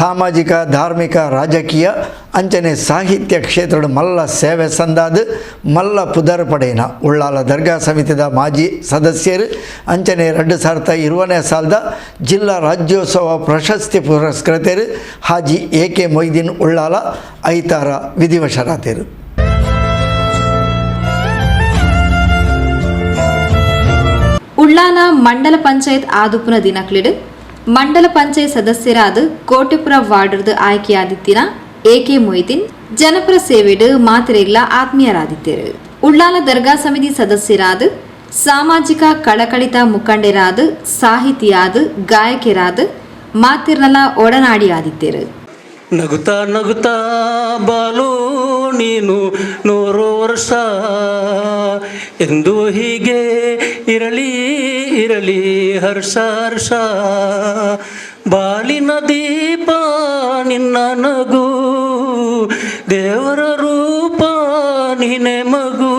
ಸಾಮಾಜಿಕ, ಧಾರ್ಮಿಕ, ರಾಜಕೀಯ, ಅಂಚನೆ ಸಾಹಿತ್ಯ ಕ್ಷೇತ್ರದ ಮಲ್ಲ ಸೇವೆ ಸಂದಾದ ಮಲ್ಲ ಪುದರ್ ಪಡೆಯನ. ಉಳ್ಳಾಲ ದರ್ಗಾ ಸಮಿತಿದ ಮಾಜಿ ಸದಸ್ಯರು ಅಂಚನೆ ಎರಡು ಸಾವಿರದ ಇರುವನೇ ಸಾಲದ ಜಿಲ್ಲಾ ರಾಜ್ಯೋತ್ಸವ ಪ್ರಶಸ್ತಿ ಪುರಸ್ಕೃತರು ಹಾಜಿ ಎ ಕೆ ಮೊಯ್ದೀನ್ ಉಳ್ಳಾಲ ಐತಾರ ವಿಧಿವಶರಾತರು ಉಳ್ಳಾಲ ಮಂಡಲ ಪಂಚಾಯತ್ ಆದುಪುನ ದಿನಕ್ಲಿಡು ಮಂಡಲ ಪಂಚಾಯತ್ ಸದಸ್ಯರಾದ ಕೋಟೆಪುರ ವಾರ್ಡರ್ದು ಆಯ್ಕೆಯಾದಿತ್ತಿನ ಎಕೆ ಮೊಯ್ದೀನ್ ಜನಪರ ಸೇವೆಡು ಆತ್ಮೀಯರಾದಿತ್ತರು ಉಳ್ಳಾಲ ದರ್ಗಾ ಸಮಿತಿ ಸದಸ್ಯರಾದ ಸಾಮಾಜಿಕ ಕಳಕಳಿತ ಮುಖಂಡರಾದ, ಸಾಹಿತಿಯಾದ, ಗಾಯಕರಾದ ಮಾತಿರ್ನಲ ಒಡನಾಡಿಯಾದಿತ್ತರು ನಗುತ್ತಾ ನಗುತ್ತಾ ಬಾಲು ನೀನು ನೂರು ವರ್ಷ. ಎಂದು ಹೀಗೆ ಇರಲಿ ಇರಲಿ ಹರ್ಷ ಹರ್ಷ. ಬಾಲಿನ ದೀಪ ನಿನ್ನ ನಗು, ದೇವರ ರೂಪ ನೀನೆ ಮಗು.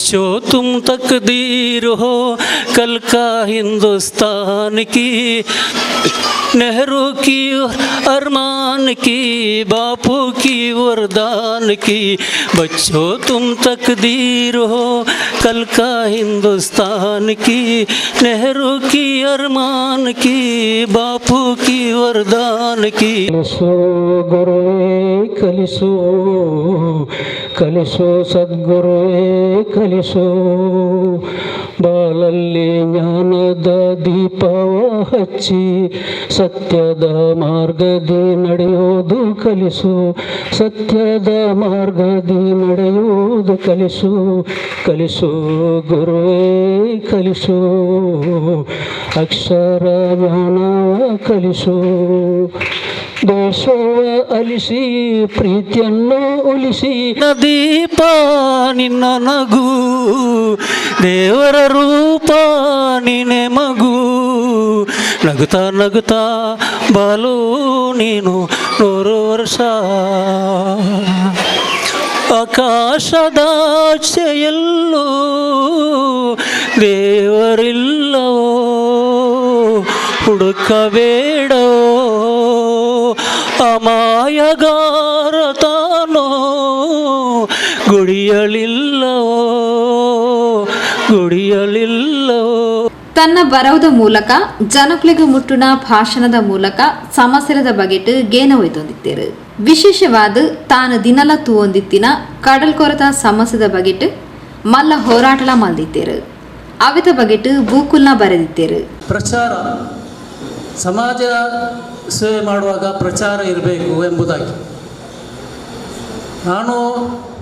शो तुम तकदीर हो कल का हिंदुस्तान की, नेहरू की अरमान की, बापू की वरदान की। बच्चों, तुम तकदीर हो कल का हिंदुस्तान की, नेहरू की अरमान की, बापू की वरदान की। कलशो गुरु कल सो सदगुरु ಕಲಿಸೋ. ಬಾಲಲ್ಲಿ ಜ್ಞಾನದ ದೀಪವ ಹಚ್ಚಿ, ಸತ್ಯದ ಮಾರ್ಗದಿ ನಡೆಯೋದು ಕಲಿಸು. ಸತ್ಯದ ಮಾರ್ಗದಿ ನಡೆಯೋದು ಕಲಿಸು. ಕಲಿಸು ಗುರುವೇ, ಕಲಿಸು. ಅಕ್ಷರ ಜ್ಞಾನವ ಕಲಿಸು. ದೇಶವ ಅಲಿಸಿ, ಪ್ರೀತಿಯನ್ನು ಉಳಿಸಿ. ದೀಪ ನಿನ್ನ ನಗು, ದೇವರ ರೂಪ ನೀನೆ ಮಗು. ನಗುತ್ತಾ ನಗುತ್ತಾ ಬಾಲು ನೀನು ನೂರು ವರ್ಷ. ಆಕಾಶದಾಚೆಯಲ್ಲೂ ದೇವರಿಲ್ಲವೋ? ಹುಡುಕಬೇಡೋ ಅಮಾಯಗಾರ ತಾನೋ ಗುಡಿಯಲಿಲ್ಲವೋ ಗುಡಿಯಲಿಲ್ಲವೋ. ತನ್ನ ಬರವದ ಮೂಲಕ ಜನಕ್ಲಿಗೆ ಮುಟ್ಟುನ ಭಾಷಣದ ಮೂಲಕ ಸಮಸ್ಯೆದ ಬಗೆಟ್ ಗೇನ ಒಯ್ದೊಂದಿತ್ತೇರು ವಿಶೇಷವಾದ ತಾನು ದಿನಲ ತೂವೊಂದಿತ್ತಿನ ಕಡಲ್ ಕೊರತ ಸಮಸ್ಯೆದ ಬಗೆಟ್ ಮಲ್ಲ ಹೋರಾಟಲ ಮಲ್ದಿತ್ತೇರು. ಅವಿತ ಬಗೆಟ್ ಬೂಕುಲ್ನ ಬರೆದಿತ್ತೇರು. ಪ್ರಚಾರ ಸಮಾಜ ಸೇವೆ ಮಾಡುವಾಗ ಪ್ರಚಾರ ಇರಬೇಕು ಎಂಬುದಾಗಿ. ನಾನು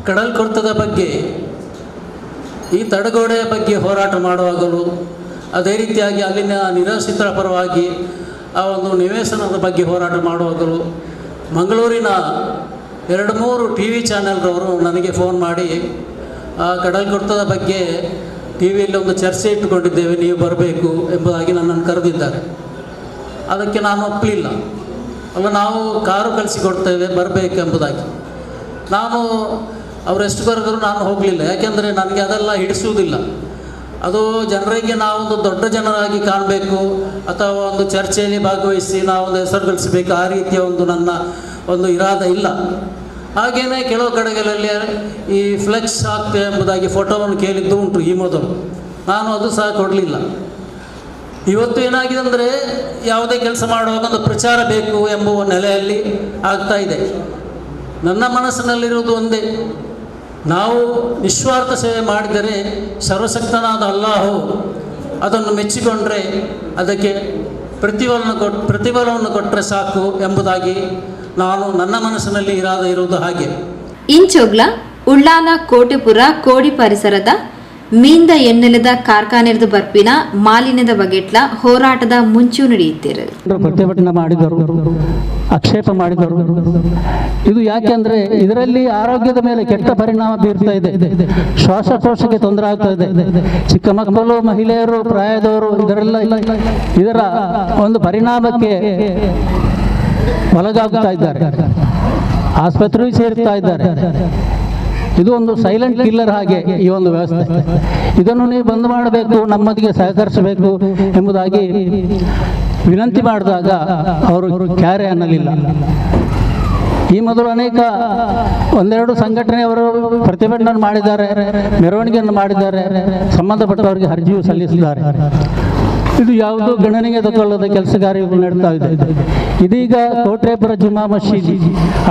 ಕಡಲ್ಕೊರ್ತದ ಬಗ್ಗೆ, ಈ ತಡೆಗೋಡೆಯ ಬಗ್ಗೆ ಹೋರಾಟ ಮಾಡುವಾಗಲೂ, ಅದೇ ರೀತಿಯಾಗಿ ಅಲ್ಲಿನ ನಿರಾಶ್ರಿತರ ಪರವಾಗಿ ಆ ಒಂದು ನಿವೇಶನದ ಬಗ್ಗೆ ಹೋರಾಟ ಮಾಡುವಾಗಲೂ, ಮಂಗಳೂರಿನ ಎರಡು ಮೂರು ಟಿ ವಿ ಚಾನೆಲ್ರವರು ನನಗೆ ಫೋನ್ ಮಾಡಿ, ಆ ಕಡಲ್ ಕಡಲ್ಕೊರ್ತದ ಬಗ್ಗೆ ಟಿ ವಿಯಲ್ಲಿ ಒಂದು ಚರ್ಚೆ ಇಟ್ಟುಕೊಂಡಿದ್ದೇವೆ, ನೀವು ಬರಬೇಕು ಎಂಬುದಾಗಿ ನನ್ನನ್ನು ಕರೆದಿದ್ದಾರೆ. ಅದಕ್ಕೆ ನಾನು ಒಪ್ಪಲಿಲ್ಲ. ಅಲ್ಲ, ನಾವು ಕಾರು ಕಳಿಸಿಕೊಡ್ತೇವೆ, ಬರಬೇಕೆಂಬುದಾಗಿ. ನಾನು ಅವರೆಷ್ಟು ಕರೆದರೂ ನಾನು ಹೋಗಲಿಲ್ಲ. ಯಾಕೆಂದರೆ ನನಗೆ ಅದೆಲ್ಲ ಹಿಡಿಸುವುದಿಲ್ಲ. ಅದು ಜನರಿಗೆ ನಾವೊಂದು ದೊಡ್ಡ ಜನರಾಗಿ ಕಾಣಬೇಕು, ಅಥವಾ ಒಂದು ಚರ್ಚೆಯಲ್ಲಿ ಭಾಗವಹಿಸಿ ನಾವೊಂದು ಹೆಸರು ಗಳಿಸಬೇಕು ಆ ರೀತಿಯ ಒಂದು ನನ್ನ ಒಂದು ಇರಾದ ಇಲ್ಲ. ಹಾಗೆಯೇ ಕೆಲವು ಕಡೆಗಳಲ್ಲಿ ಈ ಫ್ಲೆಕ್ಸ್ ಹಾಕ್ತೇವೆ ಎಂಬುದಾಗಿ ಫೋಟೋವನ್ನು ಕೇಳಿದ್ದು ಉಂಟು ಈ ಮೊದಲು. ನಾನು ಅದು ಸಹ ಕೊಡಲಿಲ್ಲ. ಇವತ್ತು ಏನಾಗಿದೆ ಅಂದರೆ ಯಾವುದೇ ಕೆಲಸ ಮಾಡುವಾಗ ಒಂದು ಪ್ರಚಾರ ಬೇಕು ಎಂಬುವ ನೆಲೆಯಲ್ಲಿ ಆಗ್ತಾ ಇದೆ. ನನ್ನ ಮನಸ್ಸಿನಲ್ಲಿರುವುದು ಒಂದೇ. ನಾವು ನಿಸ್ವಾರ್ಥ ಸೇವೆ ಮಾಡಿದರೆ ಸರ್ವಶಕ್ತನಾದ ಅಲ್ಲಾಹು ಅದನ್ನು ಮೆಚ್ಚಿಕೊಂಡ್ರೆ ಅದಕ್ಕೆ ಪ್ರತಿಫಲವನ್ನು ಕೊಟ್ಟು ಪ್ರತಿಫಲವನ್ನು ಕೊಟ್ಟರೆ ಸಾಕು ಎಂಬುದಾಗಿ ನಾನು ನನ್ನ ಮನಸ್ಸಿನಲ್ಲಿ ಇರಾದ ಇರುವುದು ಹಾಗೆ. ಇಂಚೋಗ್ಲ ಉಳ್ಳಾಲ ಕೋಟೆಪುರ, ಕೋಡಿ ಪರಿಸರದ ಮೀಂದ ಎನ್ನೆಲೆದ ಕಾರ್ಖಾನೆದ ಬರ್ಪಿನ ಮಾಲಿನ್ಯದ ಬಗೆಟ್ಲ ಹೋರಾಟದ ಮುಂಚೂ ನಡೆಯುತ್ತೇರು ಪ್ರತಿಭಟನೆ ಮಾಡಿದರು, ಆಕ್ಷೇಪ ಮಾಡಿದರು. ಇದು ಯಾಕೆಂದ್ರೆ ಇದರಲ್ಲಿ ಆರೋಗ್ಯದ ಮೇಲೆ ಕೆಟ್ಟ ಪರಿಣಾಮ ಬೀರ್ತಾ ಇದೆ. ಶ್ವಾಸಕೋಶಕ್ಕೆ ತೊಂದರೆ ಆಗ್ತಾ ಇದೆ. ಚಿಕ್ಕ ಮಕ್ಕಳು ಮಹಿಳೆಯರು, ಪ್ರಾಯದವರು ಇದರೆಲ್ಲ ಇದರ ಒಂದು ಪರಿಣಾಮಕ್ಕೆ ಒಳಗಾಗ್ತಾ ಇದ್ದಾರೆ. ಆಸ್ಪತ್ರೆಯೂ ಸೇರ್ತಾ ಇದ್ದಾರೆ. ಇದು ಒಂದು ಸೈಲೆಂಟ್ ಕಿಲ್ಲರ್ ಹಾಗೆ ಈ ಒಂದು ವ್ಯವಸ್ಥೆ. ಇದನ್ನು ನೀವು ಬಂದ್ ಮಾಡಬೇಕು, ನಮ್ಮೊಂದಿಗೆ ಸಹಕರಿಸಬೇಕು ಎಂಬುದಾಗಿ ವಿನಂತಿ ಮಾಡಿದಾಗ ಅವರು ಕ್ಯಾರೆ ಅನ್ನಲಿಲ್ಲ. ಈ ಮೊದಲು ಅನೇಕ ಒಂದೆರಡು ಸಂಘಟನೆಯವರು ಪ್ರತಿಭಟನೆ ಮಾಡಿದ್ದಾರೆ, ಮೆರವಣಿಗೆಯನ್ನು ಮಾಡಿದ್ದಾರೆ, ಸಂಬಂಧಪಟ್ಟವರಿಗೆ ಅರ್ಜಿಯು ಸಲ್ಲಿಸಿದ್ದಾರೆ. ಇದು ಯಾವುದೋ ಗಣನೆಗೆ ತಗೊಳ್ಳದ ಕೆಲಸ ಕಾರ್ಯಗಳು ನಡೀತಾ ಇದೆ. ಇದೀಗ ಕೋಟ್ರೇಪುರ ಜುಮಾ ಮಸೀದಿ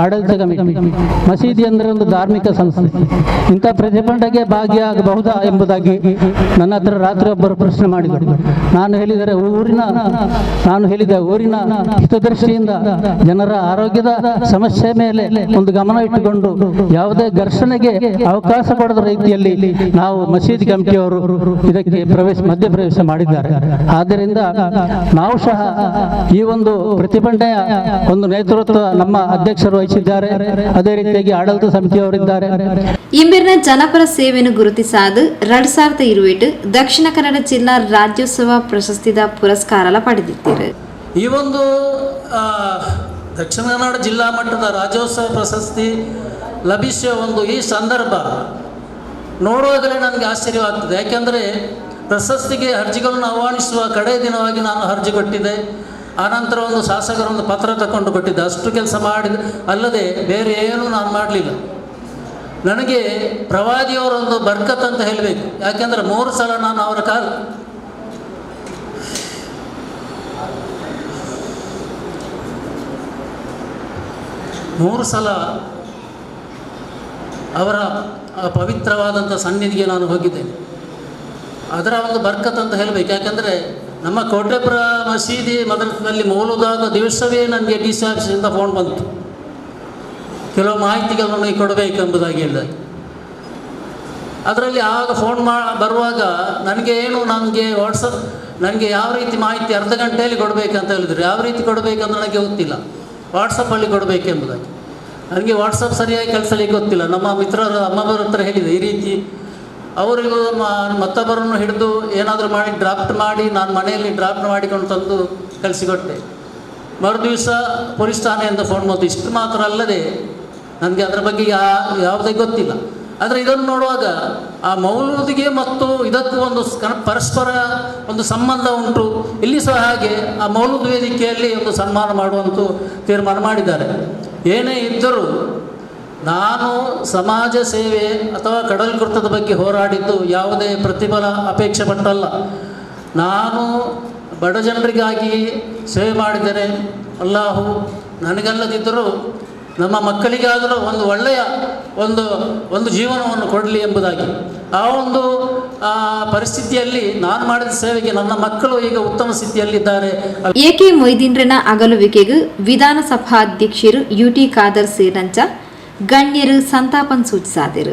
ಆಡಳಿತ ಕಮಿಟಿ. ಮಸೀದಿ ಅಂದ್ರೆ ಒಂದು ಧಾರ್ಮಿಕ ಸಂಸ್ಥೆ. ಇಂಥ ಪ್ರತಿಭಟನೆಗೆ ಭಾಗಿಯಾಗಬಹುದಾ ಎಂಬುದಾಗಿ ನನ್ನ ಹತ್ರ ರಾತ್ರಿ ಒಬ್ಬರು ಪ್ರಶ್ನೆ ಮಾಡಿದರು. ನಾನು ಹೇಳಿದರೆ ಊರಿನ ನಾನು ಹೇಳಿದ ಊರಿನ ಹಿತದೃಷ್ಟಿಯಿಂದ ಜನರ ಆರೋಗ್ಯದ ಸಮಸ್ಯೆ ಮೇಲೆ ಒಂದು ಗಮನ ಇಟ್ಟುಕೊಂಡು ಯಾವುದೇ ಘರ್ಷಣೆಗೆ ಅವಕಾಶ ಪಡೆದ ರೀತಿಯಲ್ಲಿ ನಾವು ಮಸೀದಿ ಕಮಿಟಿಯವರು ಇದಕ್ಕೆ ಪ್ರವೇಶ ಮಧ್ಯಪ್ರವೇಶ ಮಾಡಿದ್ದಾರೆ. ಆದ್ದರಿಂದ ನಾವು ಸಹ ಈ ಒಂದು ಪ್ರತಿಭಟನೆಯ ಒಂದು ನೇತೃತ್ವ ನಮ್ಮ ಅಧ್ಯಕ್ಷರು ವಹಿಸಿದ್ದಾರೆ. ಅದೇ ರೀತಿಯಾಗಿ ಆಡಳಿತ ಸಮಿತಿಯವರಿದ್ದಾರೆ. ಇಂಬಿರ್ನ ಜನಪರ ಸೇವೆಯನ್ನು ಗುರುತಿಸಾದ ಎರಡ್ ಸಾವಿರದ ಇರುವೆಟ್ ದಕ್ಷಿಣ ಕನ್ನಡ ಜಿಲ್ಲಾ ರಾಜ್ಯೋತ್ಸವ ಪ್ರಶಸ್ತಿದ ಪುರಸ್ಕಾರ ಪಡೆದಿದ್ದೀರಿ. ಈ ಒಂದು ದಕ್ಷಿಣ ಕನ್ನಡ ಜಿಲ್ಲಾ ಮಟ್ಟದ ರಾಜ್ಯೋತ್ಸವ ಪ್ರಶಸ್ತಿ ಲಭಿಸುವ ಒಂದು ಈ ಸಂದರ್ಭ ನೋಡುವಾಗಲೇ ನನಗೆ ಆಶ್ಚರ್ಯವಾಗ್ತದೆ. ಯಾಕೆಂದರೆ ಪ್ರಶಸ್ತಿಗೆ ಅರ್ಜಿಗಳನ್ನು ಆಹ್ವಾನಿಸುವ ಕಡೆ ದಿನವಾಗಿ ನಾನು ಅರ್ಜಿ ಕೊಟ್ಟಿದ್ದೆ. ಆನಂತರ ಒಂದು ಶಾಸಕರೊಂದು ಪತ್ರ ತಗೊಂಡು ಕೊಟ್ಟಿದ್ದೆ. ಅಷ್ಟು ಕೆಲಸ ಮಾಡಿದ ಅಲ್ಲದೆ ಬೇರೆ ಏನೂ ನಾನು ಮಾಡಲಿಲ್ಲ. ನನಗೆ ಪ್ರವಾದಿಯವರೊಂದು ಬರ್ಕತ್ ಅಂತ ಹೇಳಬೇಕು. ಯಾಕೆಂದರೆ ಮೂರು ಸಲ ನಾನು ಅವರ ಕಾಲ. ಮೂರು ಸಲ ಅವರ ಪವಿತ್ರವಾದಂಥ ಸನ್ನಿಧಿಗೆ ನಾನು ಹೋಗಿದ್ದೇನೆ. ಅದರ ಒಂದು ಬರ್ಕತ್ ಅಂತ ಹೇಳಬೇಕು. ಯಾಕಂದರೆ ನಮ್ಮ ಕೋಟೆಪುರ ಮಸೀದಿ ಮದ್ರಸದಲ್ಲಿ ಮೌಲುದಾದ ದಿವಸವೇ ನನಗೆ ಡಿ ಸಿ ಆಫೀಸಿಂದ ಫೋನ್ ಬಂತು. ಕೆಲವು ಮಾಹಿತಿಗಳನ್ನು ಕೊಡಬೇಕೆಂಬುದಾಗಿ ಹೇಳಿದೆ ಅದರಲ್ಲಿ ಆಗ ಫೋನ್ ಮಾ, ಬರುವಾಗ ನನಗೆ ಏನು ನನಗೆ ವಾಟ್ಸಪ್ ನನಗೆ ಯಾವ ರೀತಿ ಮಾಹಿತಿ ಅರ್ಧ ಗಂಟೆಯಲ್ಲಿ ಕೊಡಬೇಕಂತ ಹೇಳಿದ್ರು ಯಾವ ರೀತಿ ಕೊಡಬೇಕಂತ ನನಗೆ ಗೊತ್ತಿಲ್ಲ. ವಾಟ್ಸಪ್ಪಲ್ಲಿ ಕೊಡಬೇಕೆಂಬುದಾಗಿ. ನನಗೆ ವಾಟ್ಸಪ್ ಸರಿಯಾಗಿ ಕಳಿಸಲಿಕ್ಕೆ ಗೊತ್ತಿಲ್ಲ. ನಮ್ಮ ಮಿತ್ರರ ಅಮ್ಮವರ ಹತ್ರ ಹೇಳಿದೆ, ಈ ರೀತಿ ಅವರಿಗೂ ಮತ್ತೊಬ್ಬರನ್ನು ಹಿಡಿದು ಏನಾದರೂ ಮಾಡಿ ಡ್ರಾಫ್ಟ್ ಮಾಡಿ ನಾನು ಮನೆಯಲ್ಲಿ ಡ್ರಾಫ್ಟ್ ಮಾಡಿಕೊಂಡು ತಂದು ಕಳಿಸಿಕೊಟ್ಟೆ. ಮರು ದಿವಸ ಪೊಲೀಸ್ ಠಾಣೆಯಿಂದ ಫೋನ್ ಬಂತು. ಇಷ್ಟು ಮಾತ್ರ ಅಲ್ಲದೆ ನನಗೆ ಅದರ ಬಗ್ಗೆ ಯಾ ಯಾವುದೇ ಗೊತ್ತಿಲ್ಲ. ಆದರೆ ಇದನ್ನು ನೋಡುವಾಗ ಆ ಮೌಲೂದಿಗೆ ಮತ್ತು ಇದಕ್ಕೂ ಒಂದು ಪರಸ್ಪರ ಒಂದು ಸಂಬಂಧ ಉಂಟು. ಇಲ್ಲಿ ಸಹ ಹಾಗೆ ಆ ಮೌಲೂದ್ ವೇದಿಕೆಯಲ್ಲಿ ಒಂದು ಸನ್ಮಾನ ಮಾಡುವಂಥ ತೀರ್ಮಾನ ಮಾಡಿದ್ದಾರೆ. ಏನೇ ಇದ್ದರೂ ನಾನು ಸಮಾಜ ಸೇವೆ ಅಥವಾ ಕಡಲ್ಕೃತದ ಬಗ್ಗೆ ಹೋರಾಡಿದ್ದು ಯಾವುದೇ ಪ್ರತಿಫಲ ಅಪೇಕ್ಷೆ ಪಟ್ಟಲ್ಲ. ನಾನು ಬಡ ಜನರಿಗಾಗಿ ಸೇವೆ ಮಾಡಿದರೆ ಅಲ್ಲಾಹು ನನಗಲ್ಲದಿದ್ದರೂ ನಮ್ಮ ಮಕ್ಕಳಿಗಾದರೂ ಒಂದು ಒಳ್ಳೆಯ ಒಂದು ಒಂದು ಜೀವನವನ್ನು ಕೊಡಲಿ ಎಂಬುದಾಗಿ. ಆ ಒಂದು ಪರಿಸ್ಥಿತಿಯಲ್ಲಿ ನಾನು ಮಾಡಿದ ಸೇವೆಗೆ ನನ್ನ ಮಕ್ಕಳು ಈಗ ಉತ್ತಮ ಸ್ಥಿತಿಯಲ್ಲಿದ್ದಾರೆ. ಎಕೆ ಮೊಯ್ದೀನ್ರನ ಅಗಲುವಿಕೆಗೂ ವಿಧಾನಸಭಾಧ್ಯಕ್ಷರು ಯುಟಿ ಖಾದರ್ ಸೇರಿದಂಚ ಗಣ್ಯರು ಸಂತಾಪನ್ ಸೂಚಿಸಿದರು.